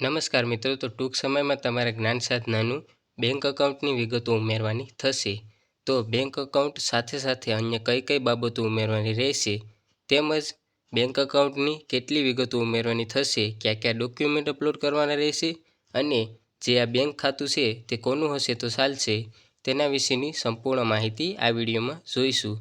નમસ્કાર મિત્રો, તો ટૂંક સમયમાં તમારા જ્ઞાન સાધનાનું બેંક એકાઉન્ટની વિગતો ઉમેરવાની થશે. તો બેંક એકાઉન્ટ સાથે સાથે અન્ય કઈ કઈ બાબતો ઉમેરવાની રહેશે, તેમજ બેંક એકાઉન્ટની કેટલી વિગતો ઉમેરવાની થશે, કયા કયા ડોક્યુમેન્ટ અપલોડ કરવાના રહેશે અને જે આ બેંક ખાતું છે તે કોનું હશે તો ચાલશે, તેના વિશેની સંપૂર્ણ માહિતી આ વિડીયોમાં જોઈશું.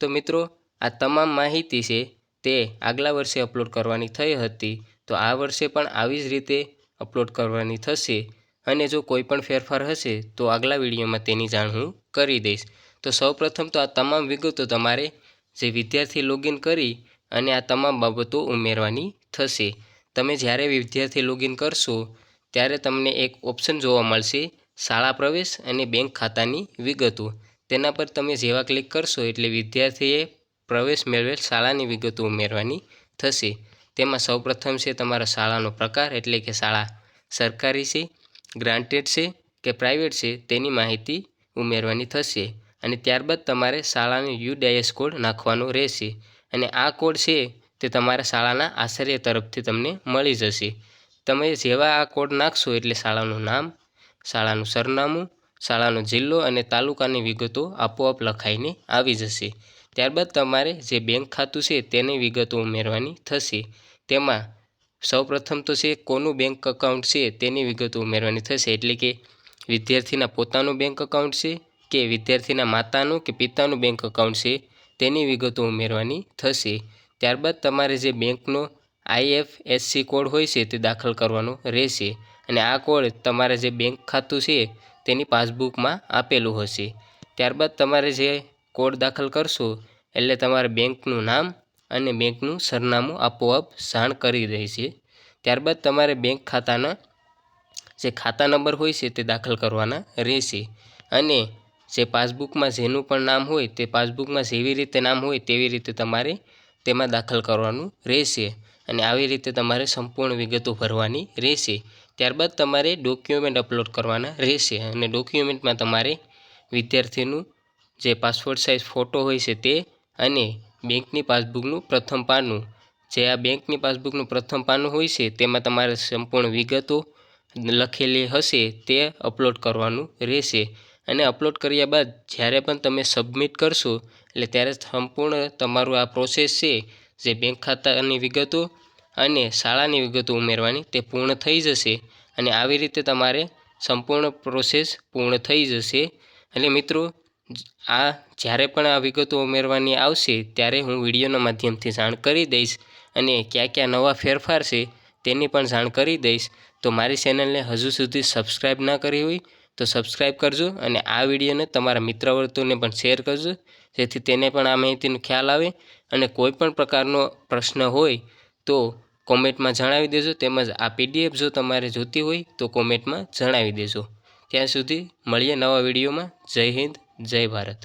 તો મિત્રો, આ તમામ માહિતી છે તે આગલા વર્ષે અપલોડ કરવાની થઈ હતી, તો આ વર્ષે પણ આવી જ રીતે અપલોડ કરવાની થશે અને જો કોઈ પણ ફેરફાર હશે, તો આગલા વિડીયોમાં તેની જાણ હું કરી દઈશ. તો સૌપ્રથમ તો આ તમામ વિગતો તમારે જે વિદ્યાર્થી લોગિન કરી અને આ તમામ બાબતો ઉમેરવાની થશે. તમે જ્યારે વિદ્યાર્થી લોગિન કરશો, ત્યારે તમને એક ઓપ્શન જોવા મળશે, શાળા પ્રવેશ અને બેંક ખાતાની વિગતો. તેના પર તમે જેવા ક્લિક કરશો એટલે વિદ્યાર્થીએ પ્રવેશ મેળવેલ શાળાની વિગતો ઉમેરવાની થશે. તેમાં સૌપ્રથમ છે તમારા શાળાનો પ્રકાર એટલે કે શાળા સરકારી છે ગ્રાન્ટેડ છે કે પ્રાઇવેટ છે તેની માહિતી ઉમેરવાની થશે અને ત્યારબાદ તમારે શાળાનો યુડાયસ કોડ નાખવાનો રહેશે અને આ કોડ છે તે તમારા શાળાના આચાર્ય તરફથી તમને મળી જશે. તમે જેવા આ કોડ નાખશો એટલે શાળાનું નામ, શાળાનું સરનામું, શાળાનો જિલ્લો અને તાલુકાની વિગતો આપોઆપ લખાઈને આવી જશે. ત્યારબાદ તમારે જે બેંક ખાતું છે તેની વિગતો ઉમેરવાની થશે. તેમાં સૌપ્રથમ તો છે, કોનું બેંક અકાઉન્ટ છે તેની વિગતો ઉમેરવાની થશે. એટલે કે વિદ્યાર્થીના પોતાનું બેંક અકાઉન્ટ છે કે વિદ્યાર્થીના માતાનું કે પિતાનું બેંક અકાઉન્ટ છે તેની વિગતો ઉમેરવાની થશે. ત્યારબાદ તમારે જે બેંકનો આઈએફએસસી કોડ હોય છે તે દાખલ કરવાનો રહેશે અને આ કોડ તમારે જે બેંક ખાતું છે તેની પાસબુકમાં આપેલું હશે. ત્યારબાદ તમારે જે કોડ દાખલ કરશો એટલે તમારે બેંકનું નામ અને બેંકનું સરનામું આપોઆપ જાણ કરી દેશે ત્યારબાદ તમારે બેંક ખાતાના જે ખાતા નંબર હોય છે તે દાખલ કરવાના રહેશે. અને જે પાસબુકમાં જેનું પણ નામ હોય તે પાસબુકમાં જેવી રીતે નામ હોય તેવી રીતે તમારે તેમાં દાખલ કરવાનું રહેશે અને આવી રીતે તમારે સંપૂર્ણ વિગતો ભરવાની રહેશે. ત્યારબાદ તમારે ડોક્યુમેન્ટ અપલોડ કરવાના રહેશે અને ડોક્યુમેન્ટમાં તમારે વિદ્યાર્થીનું જે પાસપોર્ટ સાઇઝ ફોટો હોય છે તે અને બેંકની પાસબુકનું પ્રથમ પાનું. જે આ બેંકની પાસબુકનું પ્રથમ પાનું હોય છે, તેમાં તમારે સંપૂર્ણ વિગતો લખેલી હશે, તે અપલોડ કરવાનું રહેશે. અને અપલોડ કર્યા બાદ જ્યારે પણ તમે સબમિટ કરશો, એટલે ત્યારે સંપૂર્ણ તમારું આ પ્રોસેસ છે, જે બેંક ખાતાની વિગતો અને શાળાની વિગતો ઉમેરવાની તે પૂર્ણ થઈ જશે. અને આવી રીતે તમારે સંપૂર્ણ પ્રોસેસ પૂર્ણ થઈ જશે. એટલે મિત્રો આ જ્યારે પણ આ વિગતો ઉમેરવાની આવશે, ત્યારે હું વિડીયોના માધ્યમથી જાણ કરી દઈશ અને કયા કયા નવા ફેરફાર છે તેની પણ જાણ કરી દઈશ. તો મારી ચેનલને હજુ સુધી સબસ્ક્રાઈબ ના કરી હોય, તો સબસ્ક્રાઈબ કરજો અને આ વિડીયોને તમારા મિત્ર વર્તુળને પણ શેર કરજો, જેથી તેને પણ આ માહિતીનો ખ્યાલ આવે અને કોઈ પણ પ્રકારનો પ્રશ્ન હોય તો કોમેન્ટમાં જણાવી દેજો, તેમજ આ પીડીએફ જો તમારે જોતી હોય તો કોમેન્ટમાં જણાવી દેજો. ત્યાં સુધી મળીએ નવા વિડીયોમાં. જય હિન્દ. જય ભારત.